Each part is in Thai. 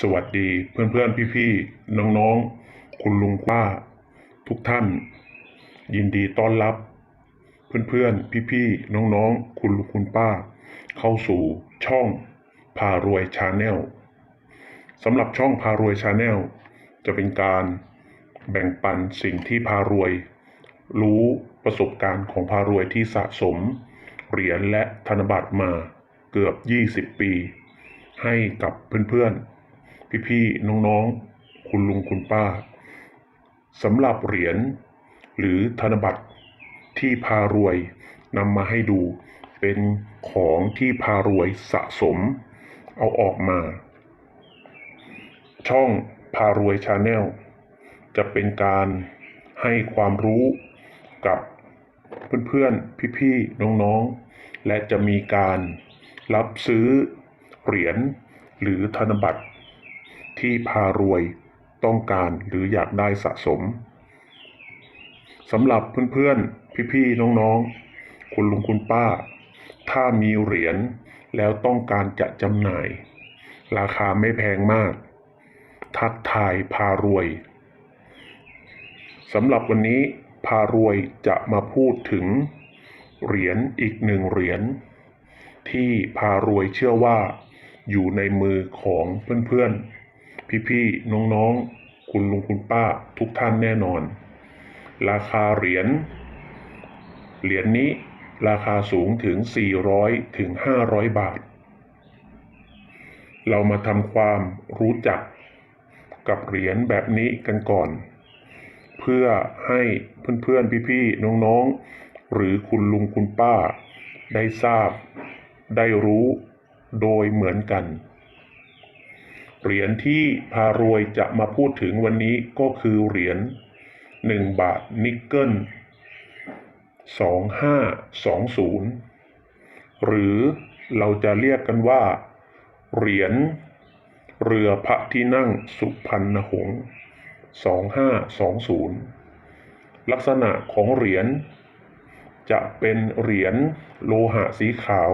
สวัสดีเพื่อนๆ พี่ๆ น้องๆ คุณลุงป้า ทุกท่าน ยินดีต้อนรับ เพื่อนๆ พี่ๆ น้องๆ คุณลุงคุณป้า เข้าสู่ช่องพารวยชาแนลสำหรับช่องพารวยชาแนลจะเป็นการแบ่งปันสิ่งที่พารวย รู้ประสบการณ์ของพารวยที่สะสม เหรียญและธนบัตรมาเกือบ 20 ปี ให้กับเพื่อนๆ พี่ๆน้องๆ คุณลุงคุณป้าสำหรับเหรียญหรือธนบัตรที่พารวยนำมาให้ดู เป็นของที่พารวยสะสม เอาออกมา ช่องพารวยชาแนลจะเป็นการให้ความรู้กับเพื่อนๆ พี่ๆ น้องๆ และจะมีการรับซื้อเหรียญหรือธนบัตร ที่พารวยต้องการหรืออยากได้สะสมสำหรับเพื่อนๆ พี่ๆ น้องๆ คุณลุงคุณป้า ถ้ามีเหรียญแล้วต้องการจะจำหน่าย ราคาไม่แพงมาก ทักทายพารวยสำหรับวันนี้พารวยจะมาพูดถึง เหรียญอีกหนึ่งเหรียญที่พารวยเชื่อว่า อยู่ในมือของเพื่อนๆ พี่ๆน้องๆ คุณลุงคุณป้าทุกท่านแน่นอน ราคาเหรียญเหรียญนี้ราคาสูงถึง 400 ถึง 500 บาท เรามาทำความรู้จักกับเหรียญแบบนี้กันก่อน เพื่อให้เพื่อนๆ พี่ๆ น้องๆ หรือคุณลุงคุณป้า ได้ทราบ ได้รู้โดยเหมือนกัน เหรียญที่พารวยจะมาพูดถึงวันนี้ก็คือเหรียญ1 บาทนิกเกิล2520 หรือเราจะเรียกกันว่า เหรียญเรือพระที่นั่งสุพรรณหงษ์2520 ลักษณะของเหรียญจะเป็นเหรียญโลหะสีขาว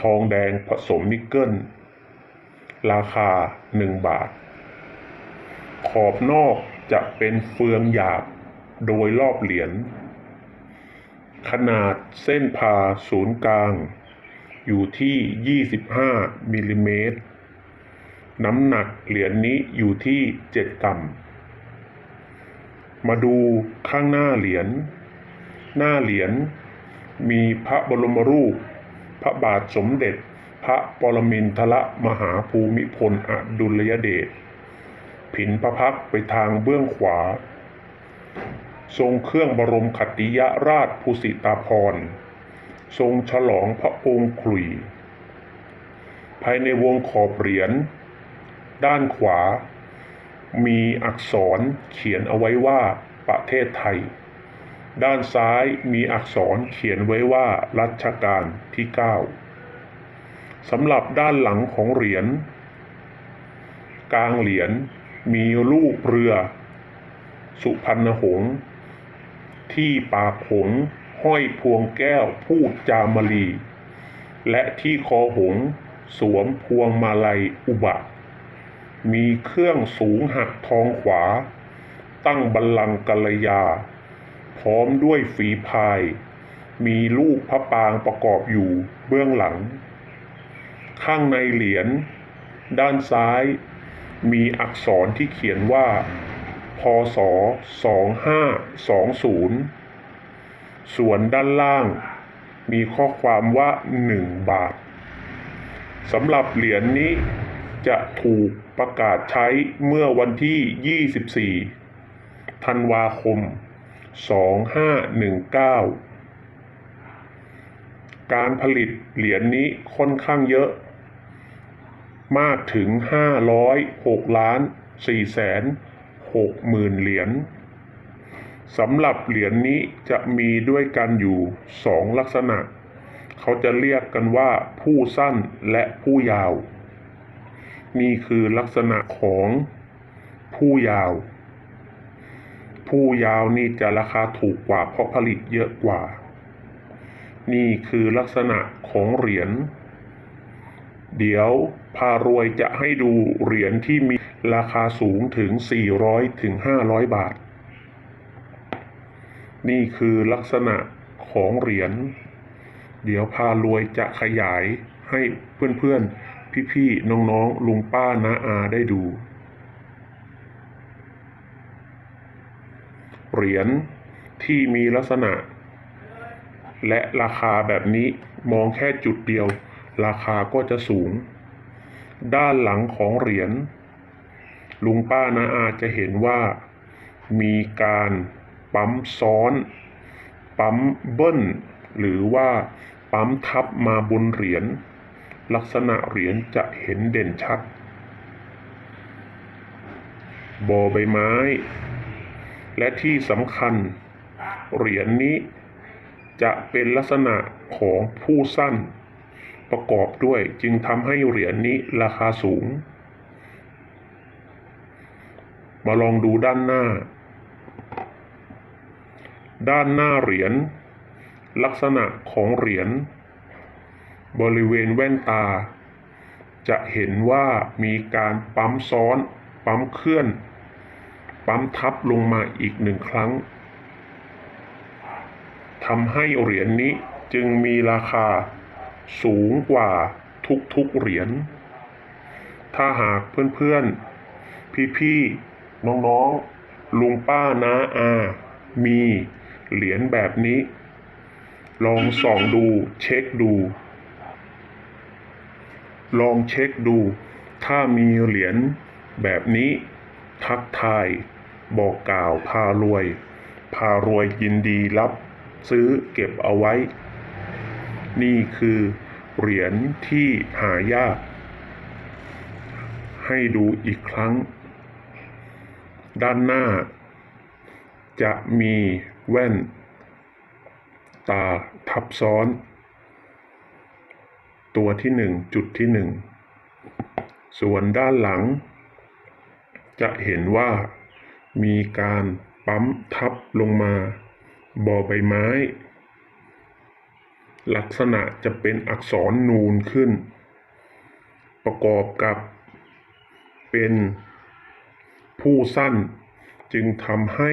ทองแดงผสมนิกเกิล ราคา 1 บาท ขอบนอกจะเป็นเฟืองหยาบโดยรอบเหรียญ ขนาดเส้นผ่าศูนย์กลาง อยู่ที่ 25มิลลิเมตร น้ำหนักเหรียญนนี้อยู่ที่ 7 กรัม มาดูข้างหน้าเหรียญ หน้าเหรียญมีพระบรมรูป พระบาทสมเด็จ พระปรมินทรมหาภูมิพลอดุลยเดชผินพระพักไปทางเบื้องขวา ทรงเครื่องบรมขติยราชภูสิตาภรทรงฉลองพระองค์ขลุย ภายในวงขอบเหรียญ ด้านขวา มีอักษรเขียนเอาไว้ว่าประเทศไทย ด้านซ้ายมีอักษรเขียนไว้ว่ารัชกาลที่ 9 สำหรับด้านหลังของเหรียญกลางเหรียญมีรูปเรือ สุพรรณหงษ์ที่ปากหงส์ห้อยพวงแก้วพูดจามลี และที่คอหงส์สวมพวงมาลัยอุบะ มีเครื่องสูงหักทองขวา ตั้งบัลลังก์กัลยา พร้อมด้วยฝีพาย มีลูกพระปางประกอบอยู่เบื้องหลัง ข้างในเหรียญด้านซ้าย มีอักษรที่เขียนว่า พศ 2520 ส่วนด้านล่าง มีข้อความว่า 1 บาทสำหรับเหรียญนนี้จะถูกประกาศใช้เมื่อวันที่ 24 ธันวาคม 2519 การผลิตเหรียญนนี้ค่อนข้างเยอะ มากถึง 506ล้าน4แสน6หมื่นเหรียญสำหรับเหรียญนนี้จะมีด้วยกันอยู่สองลักษณะ เขาจะเรียกกันว่าผู้สั้นและผู้ยาว นี่คือลักษณะของผู้ยาว ผู้ยาวนี่จะราคาถูกกว่าเพราะผลิตเยอะกว่า นี่คือลักษณะของเหรียญ เดี๋ยวพารวยจะให้ดูเหรียญที่มีราคาสูงถึง 400 ถึง 500 บาท นี่คือลักษณะของเหรียญ เดี๋ยวพารวยจะขยายให้เพื่อนๆ พี่ๆ น้องๆ ลุงป้าน้าอาได้ดู เหรียญที่มีลักษณะ และราคาแบบนี้มองแค่จุดเดียว ราคาก็จะสูง ด้านหลังของเหรียญ ลุงป้านาอาจะเห็นว่ามีการปั๊มซ้อน ปั๊มเบิ้ล หรือว่าปั๊มทับมาบนเหรียญ ลักษณะเหรียญจะเห็นเด่นชัดบอใบไม้ และที่สำคัญ เหรียญนี้จะเป็นลักษณะของผู้สั้น ประกอบด้วยจึงทำให้เหรียญนี้ราคาสูง มาลองดูด้านหน้า ด้านหน้าเหรียญลักษณะของเหรียญบริเวณแว่นตา จะเห็นว่ามีการปั๊มซ้อน ปั๊มเคลื่อน ปั๊มทับลงมาอีกหนึ่งครั้งทำให้เหรียญนนี้จึงมีราคา สูงกว่าทุกๆเหรียญ ถ้าหากเพื่อนๆ พี่ๆ น้องๆ ลุงป้าน้าอา มีเหรียญแบบนี้ ลองส่องดูเช็คดู ลองเช็คดู ถ้ามีเหรียญแบบนี้ ทักทายบอกกล่าวพารวย พารวยยินดีรับ ซื้อเก็บเอาไว้ นี่คือเหรียญที่หายาก ให้ดูอีกครั้ง ด้านหน้า จะมีแว่น ตาทับซ้อน ตัวที่หนึ่งจุดที่หนึ่งส่วนด้านหลัง จะเห็นว่ามีการปั๊มทับลงมาบอใบไม้ ลักษณะจะเป็นอักษรนูนขึ้น ประกอบกับเป็นผู้สั้นจึงทำให้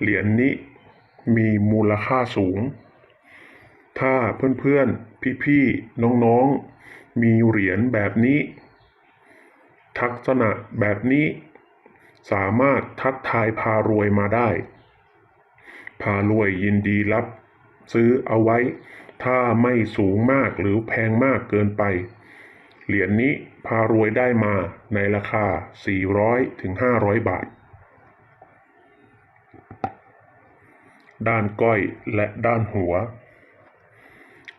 เหรียญนนี้มีมูลค่าสูง ถ้าเพื่อนๆ พี่ๆ น้องๆ มีเหรียญแบบนี้ ทักษณะแบบนี้ สามารถทักทายพารวยมาได้ พารวยยินดีรับซื้อเอาไว้ ถ้าไม่สูงมากหรือแพงมากเกินไป เหรียญนนี้พารวยได้มาในราคา400ถึง500 บาท ด้านก้อยและด้านหัว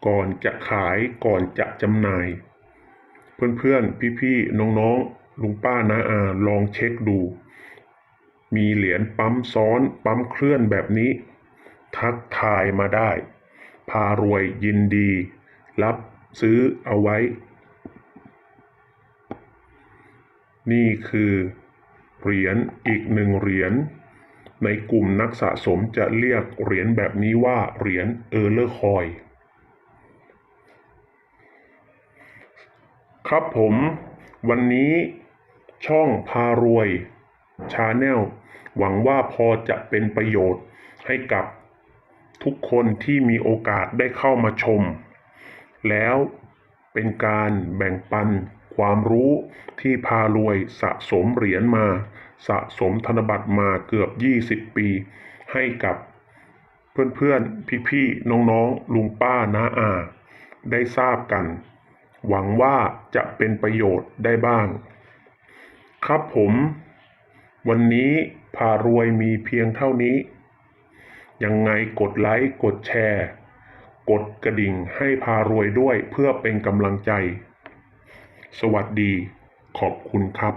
ก่อนจะขายก่อนจะจำหน่าย เพื่อนๆ พี่ๆ น้องๆ ลุงป้าน้าอาลองเช็คดู มีเหรียญปั๊มซ้อนปั๊มเคลื่อนแบบนี้ ทักทายมาได้ พารวยยินดี รับซื้อเอาไว้ นี่คือ เหรียญอีกหนึ่งเหรียญในกลุ่มนักสะสมจะเรียกเหรียญแบบนี้ว่าเหรียญเออร์เลอร์คอย ครับผมวันนี้ช่องพารวยชาแนลหวังว่าพอจะเป็นประโยชน์ให้กับ ทุกคนที่มีโอกาสได้เข้ามาชม แล้วเป็นการแบ่งปันความรู้ที่พารวยสะสมเหรียญมา สะสมธนบัตรมาเกือบ 20 ปี ให้กับเพื่อนๆ พี่ๆ น้องๆ ลุงป้าน้าอา ได้ทราบกัน หวังว่าจะเป็นประโยชน์ได้บ้าง ครับผม วันนี้พารวยมีเพียงเท่านี้ ยังไงกดไลค์กดแชร์ กดกระดิ่งให้พารวยด้วยเพื่อเป็นกำลังใจ สวัสดี ขอบคุณครับ